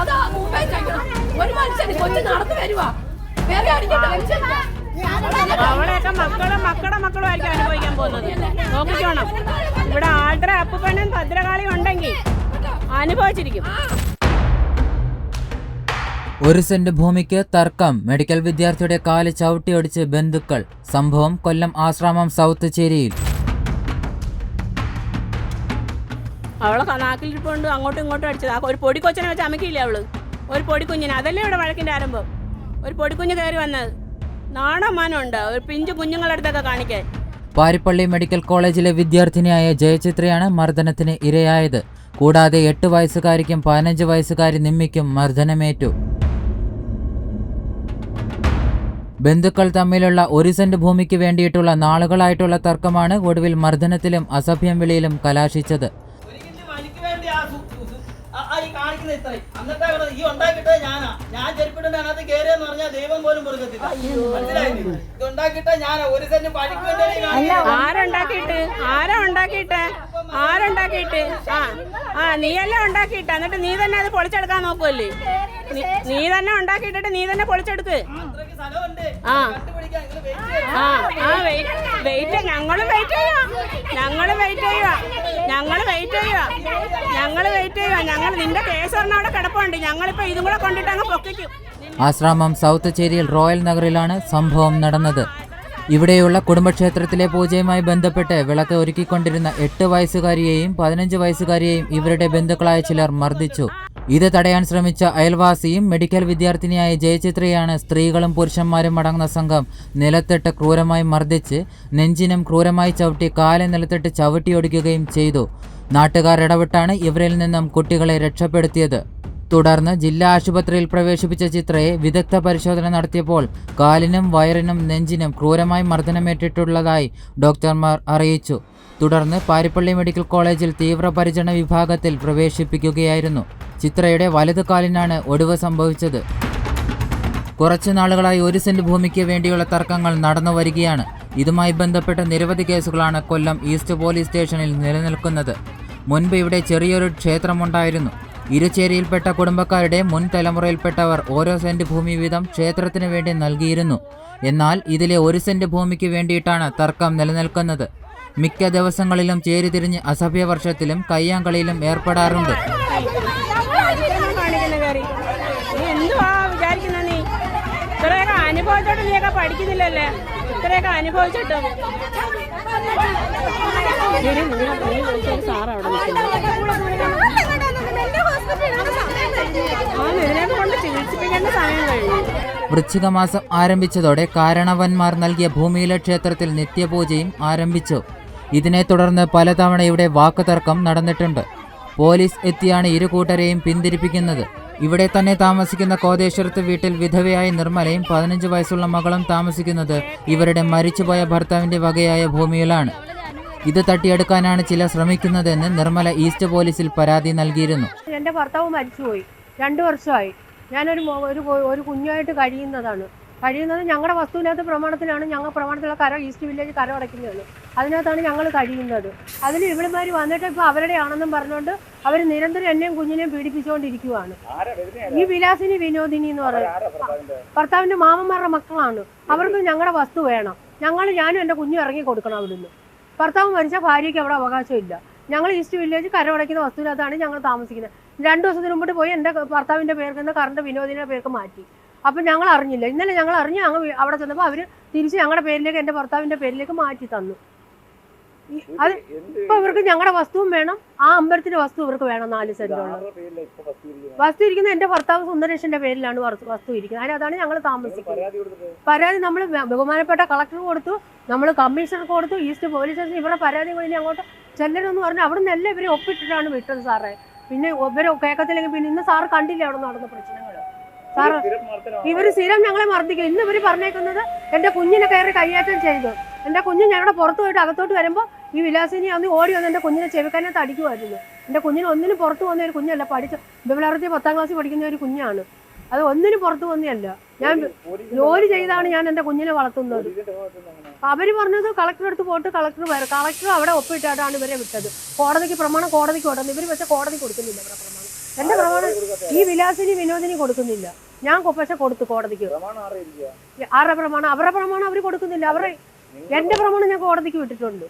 അതാ മുമ്പേ ചെയ്യണം ഒരു മനുഷ്യന് കൊച്ചു നടന്നു വരുവാ. വേറെ അടിക്കട്ടെ മനുഷ്യനില്ല. അവളെയൊക്കെ മക്കളും മക്കളുടെ മക്കളും ആയിരിക്കും അനുഭവിക്കാൻ പോകുന്നത്. നോക്കിക്കോണം. ഇവിടെ ആൾട്ടർ അപ്പൂപ്പനും ഭദ്രകാളിയും ഉണ്ടെങ്കിൽ അനുഭവിച്ചിരിക്കും. ഒരു സെന്റ് ഭൂമിക്ക് തർക്കം. മെഡിക്കൽ വിദ്യാർത്ഥിയുടെ കാൽ ചവിട്ടിയൊടിച്ച് ബന്ധുക്കൾ. സംഭവം കൊല്ലം ആശ്രാമം സൗത്ത് ചേരിയിൽ. അവളെ നാക്കിലിരിപ്പുണ്ട് അങ്ങോട്ടും ഇങ്ങോട്ടും അടിച്ചത്. ആ ഒരു പൊടി കൊച്ചനെ വെച്ച് അമക്കിയില്ലേ അവൾ? ഒരു പൊടി കുഞ്ഞിനെ അതല്ലേ ഇവിടെ വഴക്കിന്റെ ആരംഭം? ഒരു പൊടിക്കുഞ്ഞ് കയറി വന്നത് നാണമാനുണ്ട്. ഒരു പിഞ്ചു കുഞ്ഞുങ്ങളടുത്തൊക്കെ കാണിക്കേ പാരിപ്പള്ളി മെഡിക്കൽ കോളേജിലെ വിദ്യാർത്ഥിനിയായ ജയചിത്രയാണ് മർദ്ദനത്തിന് ഇരയായത്. കൂടാതെ എട്ട് വയസ്സുകാരിക്കും പതിനഞ്ച് വയസ്സുകാരി നിമ്മിക്കും മർദ്ദനമേറ്റു. ബന്ധുക്കൾ തമ്മിലുള്ള ഒരു സെന്റ് ഭൂമിക്ക് വേണ്ടിയിട്ടുള്ള നാളുകളായിട്ടുള്ള തർക്കമാണ് ഒടുവിൽ മർദ്ദനത്തിലും അസഭ്യം വിളിയിലും കലാശിച്ചത്. ഇത്രയും. ഈ ഞാനാ. ഞാൻ ചെരുപ്പിട്ടുണ്ട് അതിനകത്ത് കയറിയെന്ന് പറഞ്ഞാൽ ദൈവം പോലും പൊറുക്കത്തില്ല. മനസ്സിലായില്ലേ? ഇത് ഉണ്ടാക്കിയിട്ട ഞാനാ. ഒരു സെന്റ് പണിക്ക് വേണ്ടി ആരാ ആ ആ നീയല്ലേ ഉണ്ടാക്കിയിട്ട്? എന്നിട്ട് നീ തന്നെ അത് പൊളിച്ചെടുക്കാൻ നോക്കുമല്ലേ നീ- തന്നെ ഉണ്ടാക്കിയിട്ടിട്ട് നീ തന്നെ പൊളിച്ചെടുക്ക്. ആ. ആ വെയിറ്റ് വെയിറ്റ് ഞങ്ങൾ വെയിറ്റ് ചെയ്യുക ഞങ്ങൾ വെയിറ്റ് ചെയ്യുക ഞങ്ങൾ വെയിറ്റ് ചെയ്യുക ഞങ്ങൾ വെയിറ്റ് ചെയ്യുക ഞങ്ങൾ നിന്റെ കേസ് പറഞ്ഞ അവിടെ കിടപ്പുണ്ട്. ഞങ്ങളിപ്പോ ഇതും കൂടെ കൊണ്ടിട്ട് അങ്ങ് പൊക്കിക്കും. ആശ്രാമം സൗത്ത് ചേരിയിൽ റോയൽ നഗറിലാണ് സംഭവം നടന്നത്. ഇവിടെയുള്ള കുടുംബക്ഷേത്രത്തിലെ പൂജയുമായി ബന്ധപ്പെട്ട് വിളക്ക് ഒരുക്കിക്കൊണ്ടിരുന്ന എട്ട് വയസ്സുകാരിയെയും പതിനഞ്ച് വയസ്സുകാരിയെയും ഇവരുടെ ബന്ധുക്കളായ ചിലർ മർദ്ദിച്ചു. ഇത് തടയാൻ ശ്രമിച്ച അയൽവാസിയും മെഡിക്കൽ വിദ്യാർത്ഥിനിയായ ജയചിത്രയാണ് സ്ത്രീകളും പുരുഷന്മാരും അടങ്ങുന്ന സംഘം നിലത്തിട്ട് ക്രൂരമായി മർദ്ദിച്ച് നെഞ്ചിനും ക്രൂരമായി ചവിട്ടി കാലെ നിലത്തിട്ട് ചവിട്ടിയൊടിക്കുകയും ചെയ്തു. നാട്ടുകാർ ഇടപെട്ടാണ് ഇവരിൽ നിന്നും കുട്ടികളെ രക്ഷപ്പെടുത്തിയത്. തുടർന്ന് ജില്ലാ ആശുപത്രിയിൽ പ്രവേശിപ്പിച്ച ചിത്രയെ വിദഗ്ധ പരിശോധന നടത്തിയപ്പോൾ കാലിനും വയറിനും നെഞ്ചിനും ക്രൂരമായി മർദ്ദനമേറ്റിട്ടുള്ളതായി ഡോക്ടർമാർ അറിയിച്ചു. തുടർന്ന് പാരിപ്പള്ളി മെഡിക്കൽ കോളേജിൽ തീവ്രപരിചരണ വിഭാഗത്തിൽ പ്രവേശിപ്പിക്കുകയായിരുന്നു. ചിത്രയുടെ വലതു കാലിനാണ് ഒടിവ് സംഭവിച്ചത്. കുറച്ചു നാളുകളായി ഒരു സെന്റ് ഭൂമിക്ക് വേണ്ടിയുള്ള തർക്കങ്ങൾ നടന്നു വരികയാണ്. ഇതുമായി ബന്ധപ്പെട്ട നിരവധി കേസുകളാണ് കൊല്ലം ഈസ്റ്റ് പോലീസ് സ്റ്റേഷനിൽ നിലനിൽക്കുന്നത്. മുൻപ് ഇവിടെ ചെറിയൊരു ക്ഷേത്രമുണ്ടായിരുന്നു. ഇരുചേരിയിൽപ്പെട്ട കുടുംബക്കാരുടെ മുൻ തലമുറയിൽപ്പെട്ടവർ ഓരോ സെന്റ് ഭൂമി വീതം ക്ഷേത്രത്തിന് വേണ്ടി നൽകിയിരുന്നു. എന്നാൽ ഇതിലെ ഒരു സെന്റ് ഭൂമിക്ക് വേണ്ടിയിട്ടാണ് തർക്കം നിലനിൽക്കുന്നത്. മിക്ക ദിവസങ്ങളിലും ചേരിതിരിഞ്ഞ് അസഭ്യവർഷത്തിലും കയ്യാങ്കളിയിലും ഏർപ്പെടാറുണ്ട്. വൃശ്ചികമാസം എന്തുവാ വിചാരിക്കുന്ന നീ? ഇത്രയൊക്കെ അനുഭവിച്ചിട്ട് നീയൊക്കെ പഠിക്കുന്നില്ലല്ലേ? ഇത്രയൊക്കെ അനുഭവിച്ചിട്ടും. വൃശ്ചിക മാസം ആരംഭിച്ചതോടെ കാരണവന്മാർ നൽകിയ ഭൂമിയിലെ ക്ഷേത്രത്തിൽ നിത്യപൂജയും ആരംഭിച്ചു. ഇതിനെ തുടർന്ന് പലതവണ ഇവിടെ വാക്കുതർക്കം നടന്നിട്ടുണ്ട്. പോലീസ് എത്തിയാണ് ഇരു കൂട്ടരെയും പിന്തിരിപ്പിക്കുന്നത്. ഇവിടെ തന്നെ താമസിക്കുന്ന കോതേശ്വരത്ത് വീട്ടിൽ വിധവയായ നിർമ്മലയും പതിനഞ്ച് വയസ്സുള്ള മകളും താമസിക്കുന്നത് ഇവരുടെ മരിച്ചുപോയ ഭർത്താവിന്റെ വകയായ ഭൂമിയിലാണ്. ഇത് തട്ടിയെടുക്കാനാണ് ചില ശ്രമിക്കുന്നതെന്ന് നിർമ്മല ഈസ്റ്റ് പോലീസിൽ പരാതി നൽകിയിരുന്നു. എന്റെ ഭർത്താവ് മരിച്ചുപോയി. രണ്ടു വർഷമായി. ഞാനൊരു ഒരു ഒരു കുഞ്ഞായിട്ട് കഴിയുന്നതാണ്. കഴിയുന്നത് ഞങ്ങളുടെ വസ്തുവിനകത്ത് പ്രമാണത്തിലാണ്. ഞങ്ങൾ പ്രമാണത്തിലുള്ള കര ഈസ്റ്റ് വില്ലേജ് കര അടയ്ക്കുന്നത് അതിനകത്താണ് ഞങ്ങൾ കഴിയുന്നത്. അതിൽ ഇവിടുമാർ വന്നിട്ട് ഇപ്പോൾ അവരുടെ ആണെന്നും പറഞ്ഞുകൊണ്ട് അവർ നിരന്തരം എന്നെയും കുഞ്ഞിനെയും പീഡിപ്പിച്ചുകൊണ്ടിരിക്കുവാണ് ഈ വിലാസിനി വിനോദിനി എന്ന് പറയുന്നത് ഭർത്താവിന്റെ? മാമന്മാരുടെ മക്കളാണ്. അവർക്ക് ഞങ്ങളുടെ വസ്തു വേണം. ഞങ്ങൾ ഞാനും എന്റെ കുഞ്ഞും ഇറങ്ങി കൊടുക്കണം അവിടുന്ന്. ഭർത്താവ് മരിച്ച ഭാര്യയ്ക്ക് അവിടെ അവകാശമില്ല. ഞങ്ങൾ ഈസ്റ്റ് വില്ലേജ് കരമടയ്ക്കുന്ന വസ്തുവിനകത്താണ് ഞങ്ങൾ താമസിക്കുന്നത്. രണ്ടു ദിവസത്തിന് മുമ്പ് പോയി എന്റെ ഭർത്താവിന്റെ പേർക്ക് കറണ്ട് വിനോദിന്റെ പേർക്ക് മാറ്റി. അപ്പം ഞങ്ങൾ അറിഞ്ഞില്ല ഇന്നലെ ഞങ്ങൾ അറിഞ്ഞ് ഞങ്ങൾ അവിടെ ചെന്നപ്പോൾ അവർ തിരിച്ച് ഞങ്ങളുടെ പേരിലേക്ക് എന്റെ ഭർത്താവിന്റെ പേരിലേക്ക് മാറ്റി തന്നു. അത് ഇപ്പൊ ഇവർക്ക് ഞങ്ങളുടെ വസ്തുവും വേണം. ആ അമ്പലത്തിന്റെ വസ്തു ഇവർക്ക് വേണം നാല് സെന്റുള്ളത് വസ്തു ഇരിക്കുന്നത്? എന്റെ ഭർത്താവ് സുന്ദരേഷന്റെ പേരിലാണ് വസ്തു ഇരിക്കുന്നത്. ഇരിക്കുന്നത് അതാണ് ഞങ്ങൾ താമസിക്കുന്നത്. പരാതി നമ്മൾ ബഹുമാനപ്പെട്ട കളക്ടർ കൊടുത്തു നമ്മൾ കമ്മീഷൻ കൊടുത്തു ഈസ്റ്റ് പോലീസ് സ്റ്റേഷൻ ഇവിടെ പരാതി കഴിഞ്ഞ് അങ്ങോട്ട് ചെല്ലരുതെന്ന് പറഞ്ഞു അവിടെ നിന്ന് എല്ലാം ഇവരെ ഒപ്പിട്ടിട്ടാണ് വിട്ടത് സാറേ. പിന്നെ ഇവരെ കേൾക്കത്തില്ലെങ്കിൽ പിന്നെ ഇന്ന് സാറ് കണ്ടില്ല അവിടെ നടന്ന പ്രശ്നങ്ങൾ സാറ് ഇവർ സ്ഥിരം ഞങ്ങളെ മർദ്ദിക്കും. ഇന്ന് ഇവർ പറഞ്ഞേക്കുന്നത് എന്റെ കുഞ്ഞിനെ കയറി കൈയാറ്റം ചെയ്തു. എന്റെ കുഞ്ഞ് ഞങ്ങളുടെ പുറത്ത് പോയിട്ട് അകത്തോട്ട് വരുമ്പോൾ ഈ വിലാസിനി അന്ന് ഓടി വന്ന് എന്റെ കുഞ്ഞിനെ ചെവിക്കാനകത്ത് അടിക്കുമായിരുന്നു എന്റെ കുഞ്ഞിന് ഒന്നിനും പുറത്ത് വന്ന ഒരു കുഞ്ഞല്ല പഠിച്ച ബിബിളർത്തി പത്താം ക്ലാസ്സിൽ പഠിക്കുന്ന ഒരു കുഞ്ഞാണ്. അത് ഒന്നിനും പുറത്തു വന്നതല്ല ഞാൻ ജോലി ചെയ്താണ് ഞാൻ എന്റെ കുഞ്ഞിനെ വളർത്തുന്നത്. അവർ പറഞ്ഞത് കളക്ടർ അടുത്ത് പോയിട്ട് കളക്ടർ വരും കളക്ടർ അവിടെ ഒപ്പിട്ടാണ് ഇവരെ വിട്ടത്. കോടതിക്ക് പ്രമാണം കോടതിക്ക് കൊടുക്കുന്നത് ഇവർ പക്ഷെ കോടതി കൊടുക്കുന്നില്ല ഇവിടെ പ്രമാണം. എന്റെ പ്രമാണം ഈ വിലാസിനി വിനോദിനി കൊടുക്കുന്നില്ല. ഞാൻ പക്ഷെ കൊടുത്തു കോടതിക്ക്. ആരുടെ പ്രമാണം? അവരുടെ പ്രമാണം അവർ കൊടുക്കുന്നില്ല. അവരുടെ എന്റെ പ്രമാണം ഞാൻ കോടതിക്ക് വിട്ടിട്ടുണ്ട്.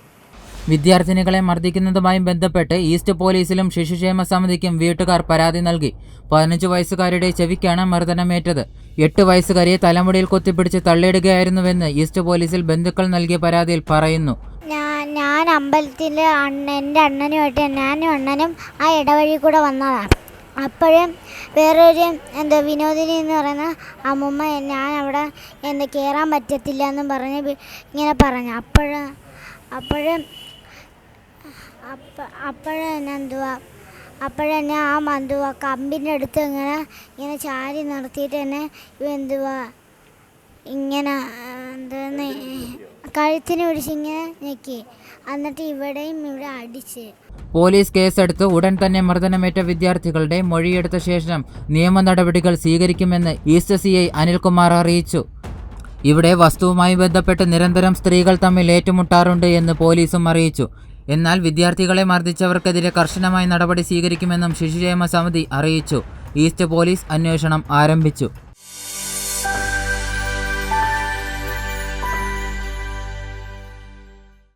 വിദ്യാർത്ഥിനികളെ മർദ്ദിക്കുന്നതുമായി ബന്ധപ്പെട്ട് ഈസ്റ്റ് പോലീസിലും ശിശുക്ഷേമ സമിതിക്കും വീട്ടുകാർ പരാതി നൽകി. പതിനഞ്ച് വയസ്സുകാരുടെ ചെവിക്കാണ് മർദ്ദനമേറ്റത്. എട്ട് വയസ്സുകാരിയെ തലമുടിയിൽ കൊത്തിപ്പിടിച്ച് തള്ളിയിടുകയായിരുന്നുവെന്ന് ഈസ്റ്റ് പോലീസിൽ ബന്ധുക്കൾ നൽകിയ പരാതിയിൽ പറയുന്നു. ഞാൻ അമ്പലത്തിൽ എന്റെ അണ്ണനുമായിട്ട് ഞാനും അണ്ണനും ആ ഇടവഴി കൂടെ വന്നതാണ് അപ്പോഴും വേറൊരു എന്താ വിനോദിനി എന്ന് പറയുന്ന അമ്മമ്മ ഞാൻ അവിടെ എന്താ കയറാൻ പറ്റത്തില്ല എന്നും പറഞ്ഞ് ഇങ്ങനെ പറഞ്ഞു. അപ്പോഴും അപ്പോഴും അപ്പ അപ്പോഴെന്നെ എന്തുവാ അപ്പോഴെന്നെ ആ എന്തുവാ കമ്പിന്റെ അടുത്ത് ഇങ്ങനെ ഇങ്ങനെ ചാരി നിർത്തിയിട്ട് തന്നെ ഇവ എന്തുവാ ഇങ്ങനെ എന്താണ് കഴുത്തിന് പിടിച്ച് ഇങ്ങനെ ഞെക്കി. എന്നിട്ട് ഇവിടെയും ഇവിടെ അടിച്ച്. പോലീസ് കേസെടുത്ത് ഉടൻ തന്നെ മർദ്ദനമേറ്റ വിദ്യാർത്ഥികളുടെ മൊഴിയെടുത്ത ശേഷം നിയമ നടപടികൾ സ്വീകരിക്കുമെന്ന് ഈസ്റ്റ് സി ഐ അനിൽകുമാർ അറിയിച്ചു. ഇവിടെ വസ്തുവുമായി ബന്ധപ്പെട്ട് നിരന്തരം സ്ത്രീകൾ തമ്മിൽ ഏറ്റുമുട്ടാറുണ്ട് എന്ന് പോലീസും അറിയിച്ചു. എന്നാൽ വിദ്യാർത്ഥികളെ മർദ്ദിച്ചവർക്കെതിരെ കർശനമായ നടപടി സ്വീകരിക്കുമെന്നും ശിശുക്ഷേമ സമിതി അറിയിച്ചു. ഈസ്റ്റ് പോലീസ് അന്വേഷണം ആരംഭിച്ചു.